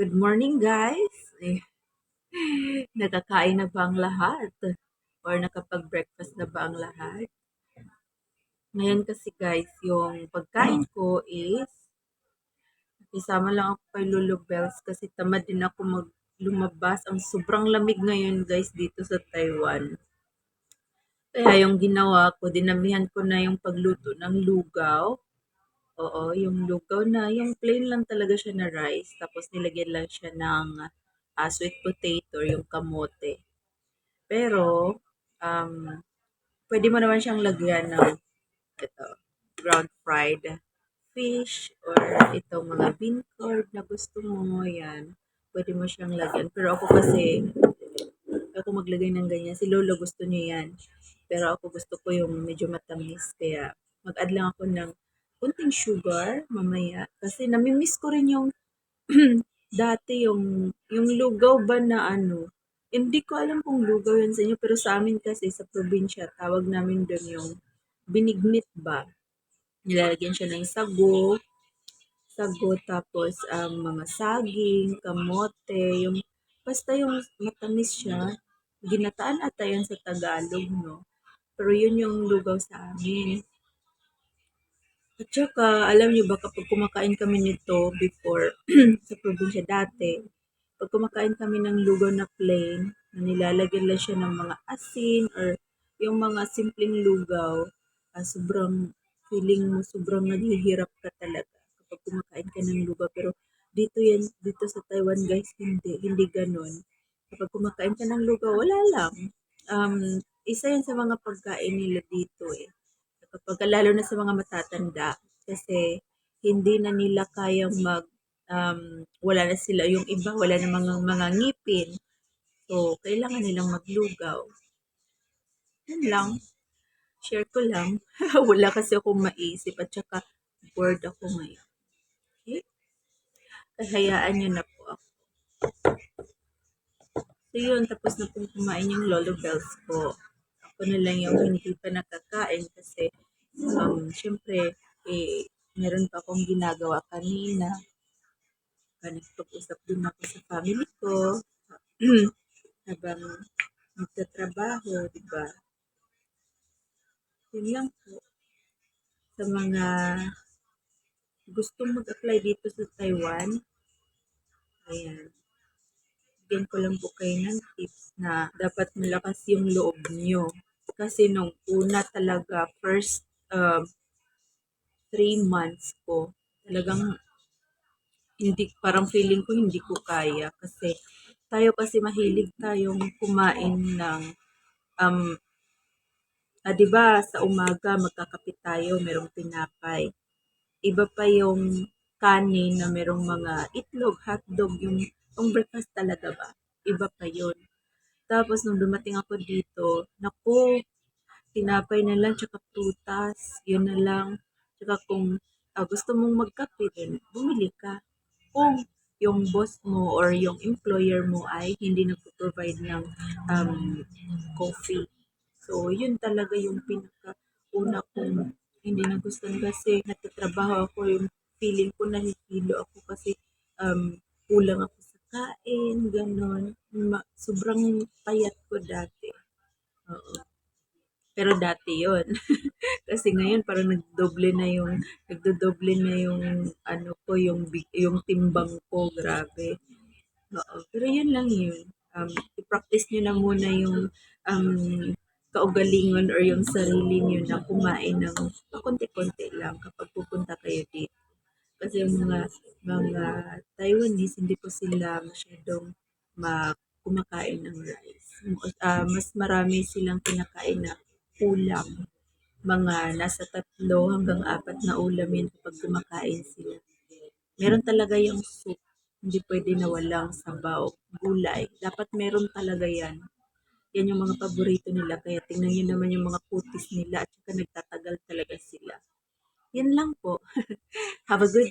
Good morning, guys! Eh, nakakain na ba ang lahat? Or nakapag-breakfast na ba ang lahat? Ngayon kasi guys, yung pagkain ko is isama lang ako kay Lulu Bells kasi tamad din ako mag lumabas. Ang sobrang lamig ngayon guys dito sa Taiwan. Kaya yung ginawa ko, dinamihan ko na yung pagluto ng lugaw. Oo, yung lugaw na, yung plain lang talaga siya na rice. Tapos nilagyan lang siya ng ah, sweet potato, yung kamote. Pero, um, pwede mo naman siyang lagyan ng ito, ground fried fish or itong mga bean curd na gusto mo, yan. Pwede mo siyang lagyan. Pero ako kasi, ako maglagay ng ganyan. Si Lolo gusto niya yan. Pero ako gusto ko yung medyo matamis. Kaya mag-add lang ako ng kunting sugar mamaya. Kasi namimiss ko rin yung dati yung, yung lugaw ba na ano. Hindi ko alam kung lugaw yan sa inyo. Pero sa amin kasi sa probinsya, tawag namin doon yung binignit ba. Nilalagyan siya ng sago, sago tapos um, mga saging, kamote, yung basta yung matamis siya. Ginataan ata yan sa Tagalog, no? Pero yun yung lugaw sa amin. At saka, alam niyo ba kapag kumakain kami nito before sa probinsya dati, pag kumakain kami ng lugaw na plain, na nilalagyan lang siya ng mga asin or yung mga simpleng lugaw, ah, sobrang feeling mo, sobrang naghihirap ka talaga kapag kumakain ka ng lugaw. Pero dito yan, dito sa Taiwan guys, hindi, hindi ganun. Kapag kumakain ka ng lugaw, wala lang. Um, isa yan sa mga pagkain nila dito eh. Kapag lalo na sa mga matatanda, kasi hindi na nila kayang mag, um, wala na sila, yung iba, wala na mga, mga ngipin. So, kailangan nilang maglugaw. Yan lang. Share ko lang. wala kasi akong maisip at saka bored ako ngayon. Okay? Kahayaan nyo na po ako. So yun, tapos na pong kumain yung lolo bells ko. Ako na lang yung hindi pa nakakain kasi um, syempre, eh, meron pa akong ginagawa kanina. Nagpag-usap din ako sa family ko. habang nagtatrabaho, di ba? Yun lang po. Sa mga gustong mag-apply dito sa Taiwan, ayan, bigyan ko lang po kayo ng tips na dapat malakas yung loob nyo. Kasi nung una talaga, first um, three months ko, talagang hindi, parang feeling ko hindi ko kaya. Kasi tayo kasi mahilig tayong kumain ng, um, ah, di ba sa umaga magkakapit tayo, merong tinapay. Iba pa yung kanin na merong mga itlog, hotdog, yung, yung breakfast talaga ba? Iba pa yun. Tapos nung dumating ako dito, naku, tinapay na lang, tsaka prutas, yun na lang. Tsaka kung ah, gusto mong magkape, then bumili ka. Kung yung boss mo or yung employer mo ay hindi nagpo-provide ng um, coffee. So, yun talaga yung pinaka-una kong hindi nagustuhan kasi nagtatrabaho ako yung feeling ko nahihilo ako kasi um, kulang ako kain, ganon. Ma- sobrang payat ko dati. Oo. Pero dati yon Kasi ngayon parang nagdoble na yung nagdodoble na yung ano ko yung yung timbang ko, grabe. Oo. Pero yun lang yun. Um, i-practice nyo na muna yung um, kaugalingon or yung sarili nyo na kumain ng konti-konti lang kapag pupunta kayo dito. Kasi yung mga mga Taiwanese, hindi po sila masyadong ma kumakain ng rice. Ah, mas marami silang kinakain na ulam. Mga nasa tatlo hanggang apat na ulam yun kapag kumakain sila. Meron talaga yung soup. Hindi pwede na walang sabaw, gulay. Dapat meron talaga yan. Yan yung mga paborito nila. Kaya tingnan nyo naman yung mga kutis nila at saka nagtatagal talaga sila. Yan lang po. Have a good day.